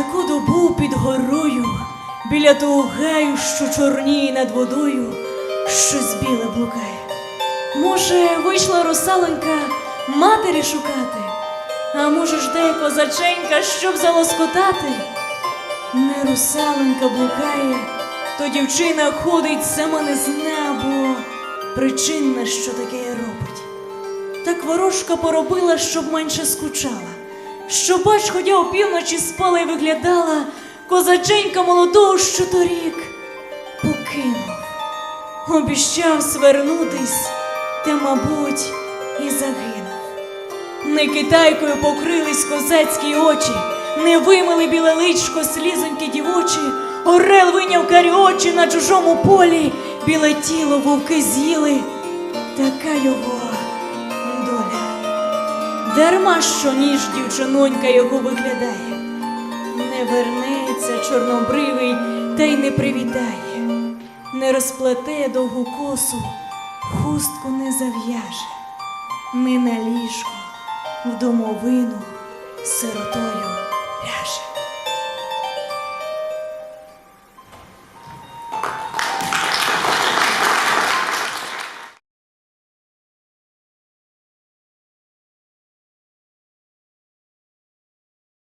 таку добу під горою, біля того гаю, що чорніє над водою, щось біле блукає. Може, вийшла русаленька матері шукати, а може, жде козаченька, щоб залоскотати. Не русаленька блукає, то дівчина ходить сама не зна, бо причинна, що таке робить. Так ворожка поробила, щоб менше скучала, щоб бач, ходя опівночі спала і виглядала козаченька молодого, що торік покинув. Обіщав свернутись, та, мабуть, і загинув. Не китайкою покрились козацькі очі, не вимили біле личко слізоньки дівочі, орел виняв карі очі на чужому полі, біле тіло вовки з'їли, така його. Дарма що ніж дівчинонька його виглядає, не вернеться чорнобривий та й не привітає, не розплете довгу косу, хустку не зав'яже, не на ліжку в домовину сиротою